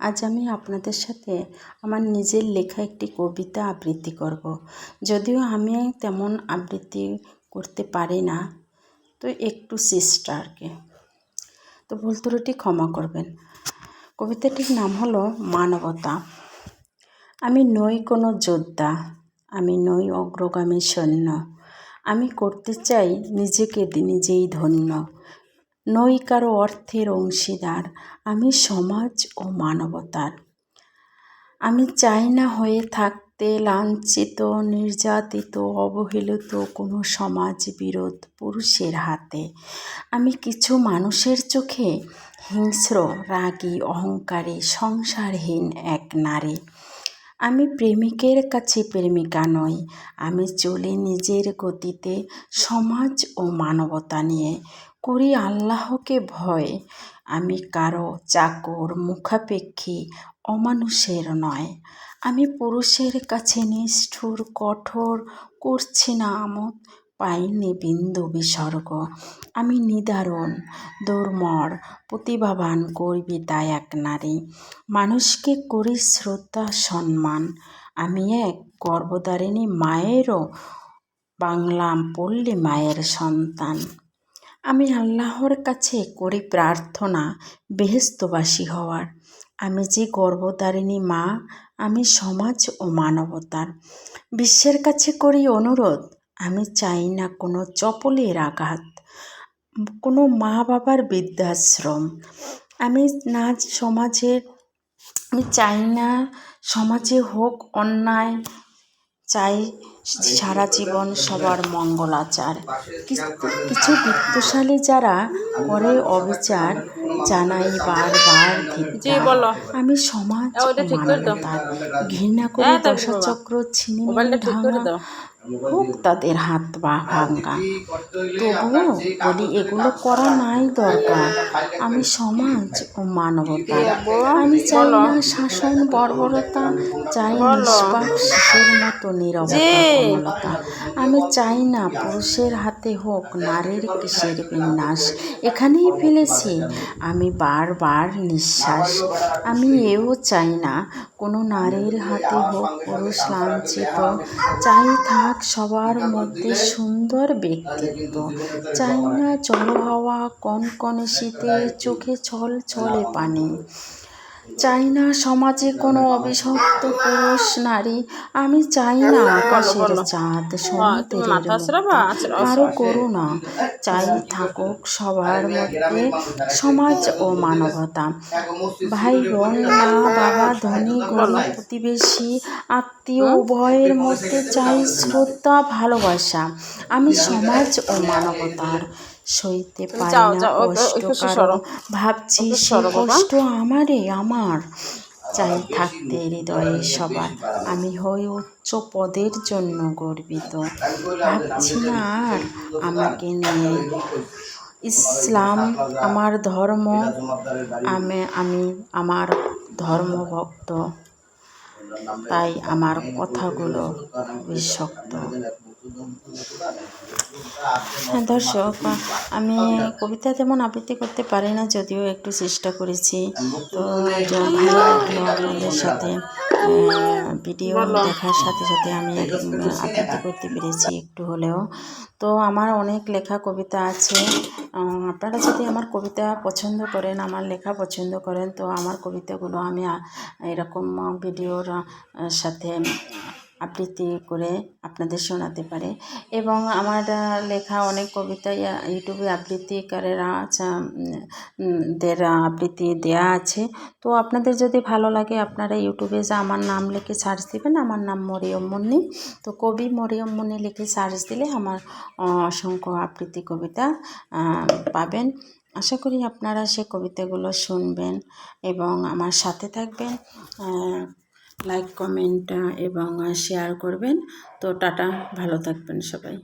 আজ আমি আপনাদের সাথে আমার নিজের লেখা একটি কবিতা আবৃত্তি করব। যদিও আমি তেমন আবৃত্তি করতে পারি না, তো একটু চেষ্টা আর কি। তো ভুল ত্রুটি ক্ষমা করবেন। কবিতাটির নাম হলো মানবতা। আমি নই কোনো যোদ্ধা, আমি নই অগ্রগামী সৈন্য, আমি করতে চাই নিজেকে নিজেই ধন্য। নই কারও অর্থের অংশীদার, আমি সমাজ ও মানবতার। আমি চাই না হয়ে থাকতে লাঞ্ছিত, নির্যাতিত, অবহেলিত কোনো সমাজ বিরোধ পুরুষের হাতে। আমি কিছু মানুষের চোখে হিংস্র, রাগী, অহংকারী, সংসারহীন এক নারী। আমি প্রেমিকের কাছে প্রেমিকা নই। আমি চলি নিজের গতিতে সমাজ ও মানবতা নিয়ে। করি আল্লাহকে ভয়। আমি কারও চাকর, মুখাপেক্ষী, অমানুষের নয়। আমি পুরুষের কাছে নিষ্ঠুর, কঠোর, করছি না আমোদ। পাইনি বিন্দু বিসর্গ। আমি নিদারুণ, দুর্মর, প্রতিভাবান, গর্বিতা এক নারী। মানুষকে করি শ্রদ্ধা, সম্মান। আমি এক গর্ভধারিণী মায়েরও বাংলা পল্লী মায়ের সন্তান। আমি আল্লাহর কাছে করি প্রার্থনা, বেহেস্তবাসী হওয়ার। আমি যে গর্ভধারিণী মা, আমি সমাজ ও মানবতার। বিশ্বের কাছে করি অনুরোধ আমি চাই না কোনো চপলের আঘাত, কোনো মা বাবার বৃদ্ধাশ্রম। আমি না সমাজের আমি চাই না সমাজে হোক অন্যায়, চাই সারা জীবন সবার মঙ্গলাচার। কিছু বিত্তশালী যারা করে অবিচার জানাই বারবার আমি সমাজ মানবতার ঘৃণা করে দশাচক্র ছিনি ভাঙা হোক তাদের হাত বা ভাঙ্গা তবুও বলি এগুলো করা নাই দরকার। আমি সমাজ ও মানবতা। আমি চাই না শাসন বর্বরতা চাই নিষ্পাপ শিশুর মতো নিরবতা আমি চাই না পুরুষের হাতে হোক নারীর কিসের বিন্যাস। এখানেই ফেলেছি। আমি বারবার নিঃশ্বাস। আমি এও চাই না, কোনো নারীর হাতে হোক, পুরুষ লাঞ্ছিত। চাই থাক সবার মধ্যে সুন্দর ব্যক্তিত্ব। চাই না জল হাওয়া কনকনে শীতে চোখে ছল ছলে পানি। চাই না সমাজে কোনো অভিশপ্ত পুরুষ নারী। আমি চাই না আকাশের চাঁদ আরও করুণা চাই থাকুক সবার মধ্যে সমাজ ও মানবতা। ভাই বোন মা বাবা ধনী গরিব প্রতিবেশী আত্মীয় উভয়ের মধ্যে চাই শ্রদ্ধা ভালোবাসা। আমি সমাজ ও মানবতার সইতে পারি না কষ্ট কারও ভাবছি সে কষ্ট আমারই আমার। চাই থাকতে হৃদয়ে সবার। আমি হই উচ্চ পদের জন্য গর্বিত। ভাবছি না আর আমাকে নিয়ে ইসলাম আমার ধর্ম আমি আমি আমার ধর্মভক্ত। তাই আমার কথাগুলো বিষক্ত হ্যাঁ দর্শক আমি কবিতা তেমন আবৃত্তি করতে পারি না, যদিও একটু চেষ্টা করেছি। তো আপনাদের সাথে ভিডিও দেখার সাথে সাথে আমি আবৃত্তি করতে পেরেছি একটু হলেও। তো আমার অনেক লেখা কবিতা আছে আপনারা যদি আমার কবিতা পছন্দ করেন, আমার লেখা পছন্দ করেন, তো আমার কবিতাগুলো আমি এরকম ভিডিওর সাথে আবৃত্তি করে আপনাদের শোনাতে পারে। এবং আমার লেখা অনেক কবিতা ইউটিউবে আবৃত্তিকারেরা দের আবৃত্তি দেয়া আছে। তো আপনাদের যদি ভালো লাগে, আপনারা ইউটিউবে যা আমার নাম লিখে সার্চ দিবেন, আমার নাম মরিয়ম মুন্নি। তো কবি মরিয়ম মুন্নি লিখে সার্চ দিলে আমার অসংখ্য আবৃত্তি কবিতা পাবেন। আশা করি আপনারা সে কবিতাগুলো শুনবেন এবং আমার সাথে থাকবেন। লাইক কমেন্ট এবং শেয়ার করবেন। তো টাটা ভালো থাকবেন সবাই।